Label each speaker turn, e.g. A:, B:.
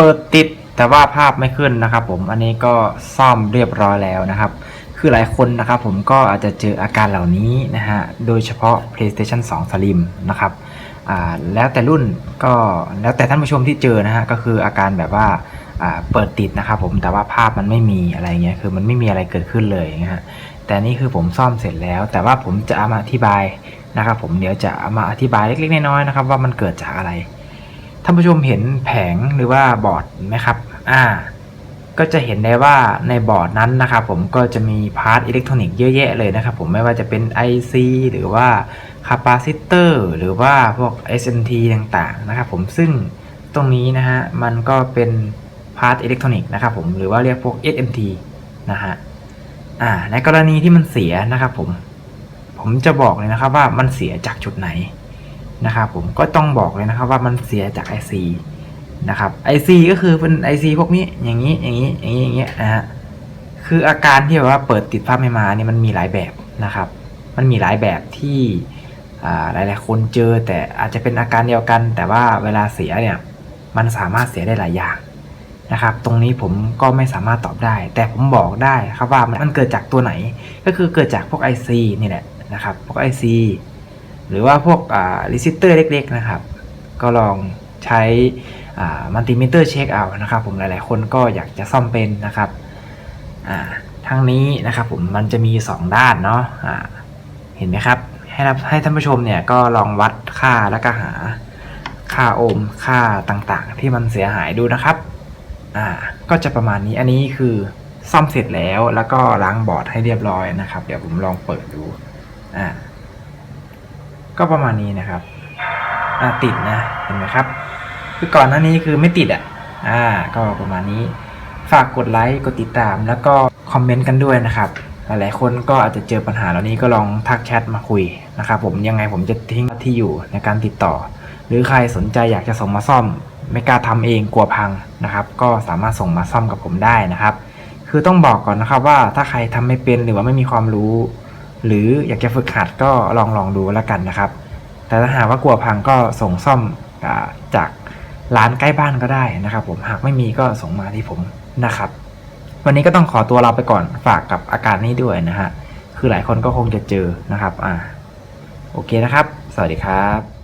A: เปิดติดแต่ว่าภาพไม่ขึ้นนะครับ ผมอันนี้ก็ซ่อมเรียบร้อยแล้วนะครับ คือหลายคนนะครับผมก็อาจจะเจออาการเหล่านี้นะฮะโดยเฉพาะ PlayStation 2 Slim นะครับอ่าแล้วแต่รุ่นก็แล้วแต่ท่านผู้ชมที่เจอนะฮะก็คืออาการแบบว่าอ่าเปิดติดนะครับผมแต่ว่าภาพมันไม่มีอะไรเงี้ยคือมันไม่มีอะไรเกิดขึ้นเลยนะฮะแต่นี่คือผมซ่อมเสร็จแล้ว แต่ว่าผมจะเอามาอธิบายนะครับผมเดี๋ยวจะเอามาอธิบายเล็กๆน้อยๆนะครับว่ามันเกิดจากอะไร ท่านผู้ชมเห็นแผงหรือว่าบอร์ดไหมครับ อ่า ก็จะเห็นได้ว่าในบอร์ดนั้นนะครับผมก็จะมีพาร์ทอิเล็กทรอนิกส์เยอะแยะเลยนะครับผมไม่ว่าจะเป็น IC หรือว่าคาปาซิเตอร์หรือว่าพวก SMT ต่างๆนะครับผมซึ่งตรงนี้นะฮะมันก็เป็นพาร์ทอิเล็กทรอนิกส์นะครับผมหรือว่าเรียกพวก SMT นะฮะอ่าในกรณีที่มันเสียนะครับผม ผมจะบอกเลยนะครับว่ามันเสียจากจุดไหน นะครับผมก็ต้องบอกเลยนะครับว่ามันเสียจาก IC นะครับ IC ก็คือเป็น IC พวกนี้อย่างนี้อย่างนี้อย่างนี้อย่างเงี้ยนะฮะคืออาการที่แบบว่าเปิดติดภาพไม่มาเนี่ยมันมีหลายแบบนะครับ มันมีหลายแบบที่อ่ายหลายคนเจอแต่อาจจะเป็นอาการเดียวกัน แต่ว่าเวลาเสียเนี่ยมันสามารถเสียได้หลายอย่างนะครับ ตรงนี้ผมก็ไม่สามารถตอบได้ แต่ผมบอกได้ครับว่ามันเกิดจากตัวไหน ก็คือเกิดจากพวก IC นี่แหละนะครับ พวก IC หรือว่าพวกอ่ารีซิสเตอร์เล็กๆนะครับ ก็ลองใช้มัลติมิเตอร์เช็คเอานะครับ ผมหลายๆ คนก็อยากจะซ่อมเป็นนะครับทั้งนี้นะครับผมมันจะมี 2 ด้านเนาะอ่าเห็นไหมครับ ให้ให้ท่านผู้ชมเนี่ยก็ลองวัดค่าแล้วก็หาค่าโอห์มค่าต่างๆ ที่มันเสียหายดูนะครับอ่าก็จะประมาณนี้อันนี้คือซ่อมเสร็จแล้วแล้วก็ล้างบอร์ดให้เรียบร้อยนะครับ เดี๋ยวผมลองเปิดดูอ่า ก็ประมาณนี้นะครับอ่าติดนะเห็นไหมครับ คือก่อนหน้านี้คือไม่ติดอะอ่าก็ประมาณนี้ ฝากกดไลค์กดติดตาม แล้วก็คอมเมนต์กันด้วยนะครับหลายๆคนก็อาจจะเจอปัญหาเหล่านี้ก็ลองทักแชทมาคุยนะครับผมยังไงผมจะทิ้งที่อยู่ในการติดต่อ หรือใครสนใจอยากจะส่งมาซ่อม ไม่กล้าทำเองกลัวพังนะครับ ก็สามารถส่งมาซ่อมกับผมได้นะครับ คือต้องบอกก่อนนะครับว่าถ้าใครทำไม่เป็นหรือว่าไม่มีความรู้ หรืออยากจะฝึกหัดก็ลองลองดูแล้วกันนะครับ แต่ถ้าหากว่ากลัวพังก็ส่งซ่อมจากร้านใกล้บ้านก็ได้นะครับ ผมหากไม่มีก็ส่งมาที่ผมนะครับ วันนี้ก็ต้องขอตัวเราไปก่อนฝากกับอาการนี้ด้วยนะฮะคือหลายคนก็คงจะเจอนะครับอ่าโอเคนะครับ สวัสดีครับ